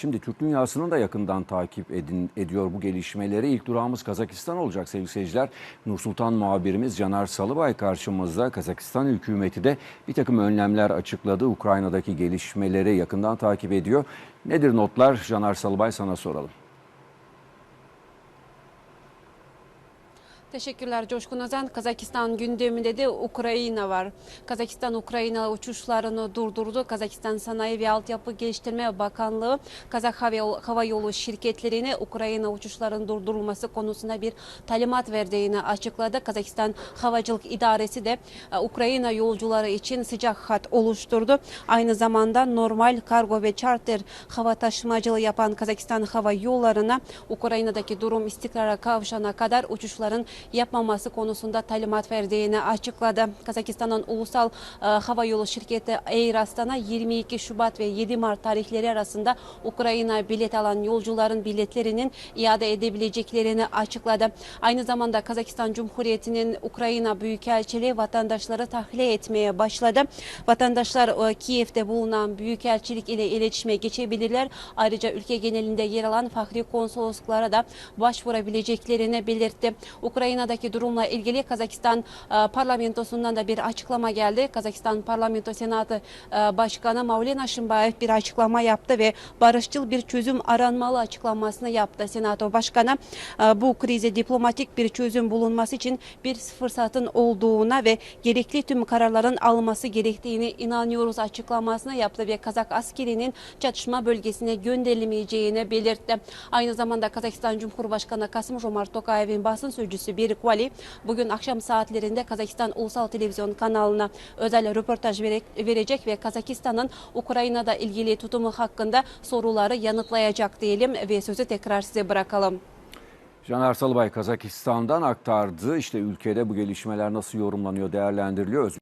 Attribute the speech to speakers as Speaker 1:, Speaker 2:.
Speaker 1: Şimdi Türk dünyasının da yakından takip edin, ediyor bu gelişmeleri. İlk durağımız Kazakistan olacak sevgili seyirciler. Nursultan muhabirimiz Caner Salıbay karşımızda. Kazakistan hükümeti de bir takım önlemler açıkladı. Ukrayna'daki gelişmeleri yakından takip ediyor. Nedir notlar? Caner Salıbay sana soralım.
Speaker 2: Teşekkürler Coşkun Özen. Kazakistan gündeminde de Ukrayna var. Kazakistan Ukrayna uçuşlarını durdurdu. Kazakistan Sanayi ve Altyapı Geliştirme Bakanlığı Kazak Hava Yolu şirketlerine Ukrayna uçuşlarının durdurulması konusunda bir talimat verdiğini açıkladı. Kazakistan Havacılık İdaresi de e, Ukrayna yolcuları için sıcak hat oluşturdu. Aynı zamanda normal kargo ve charter hava taşımacılığı yapan Kazakistan Hava Yolları'na Ukrayna'daki durum istikrara kavuşana kadar uçuşların yapmaması konusunda talimat verdiğini açıkladı. Kazakistan'ın ulusal e, hava yolu şirketi Air Astana 22 Şubat ve 7 Mart tarihleri arasında Ukrayna bilet alan yolcuların biletlerinin iade edebileceklerini açıkladı. Aynı zamanda Kazakistan Cumhuriyeti'nin Ukrayna Büyükelçiliği vatandaşları tahliye etmeye başladı. Vatandaşlar e, Kiev'de bulunan Büyükelçilik ile iletişime geçebilirler. Ayrıca ülke genelinde yer alan fahri konsolosluklara da başvurabileceklerini belirtti. Ukrayna'daki durumla ilgili Kazakistan e, parlamentosundan da bir açıklama geldi. Kazakistan Parlamento Senatı e, Başkanı Mavlen Aşımbayev bir açıklama yaptı ve barışçıl bir çözüm aranmalı açıklamasını yaptı Senato Başkanı. E, Bu krize diplomatik bir çözüm bulunması için bir fırsatın olduğuna ve gerekli tüm kararların alınması gerektiğini inanıyoruz açıklamasını yaptı ve Kazak askerinin çatışma bölgesine gönderilmeyeceğini belirtti. Aynı zamanda Kazakistan Cumhurbaşkanı Kasım Jomart Tokayev'in basın sözcüsü bir Vali bugün akşam saatlerinde Kazakistan Ulusal Televizyon kanalına özel röportaj verecek ve Kazakistan'ın Ukrayna'da ilgili tutumu hakkında soruları yanıtlayacak diyelim ve sözü tekrar size bırakalım.
Speaker 1: Caner Salıbay Kazakistan'dan aktardı. İşte ülkede bu gelişmeler nasıl yorumlanıyor, değerlendiriliyor.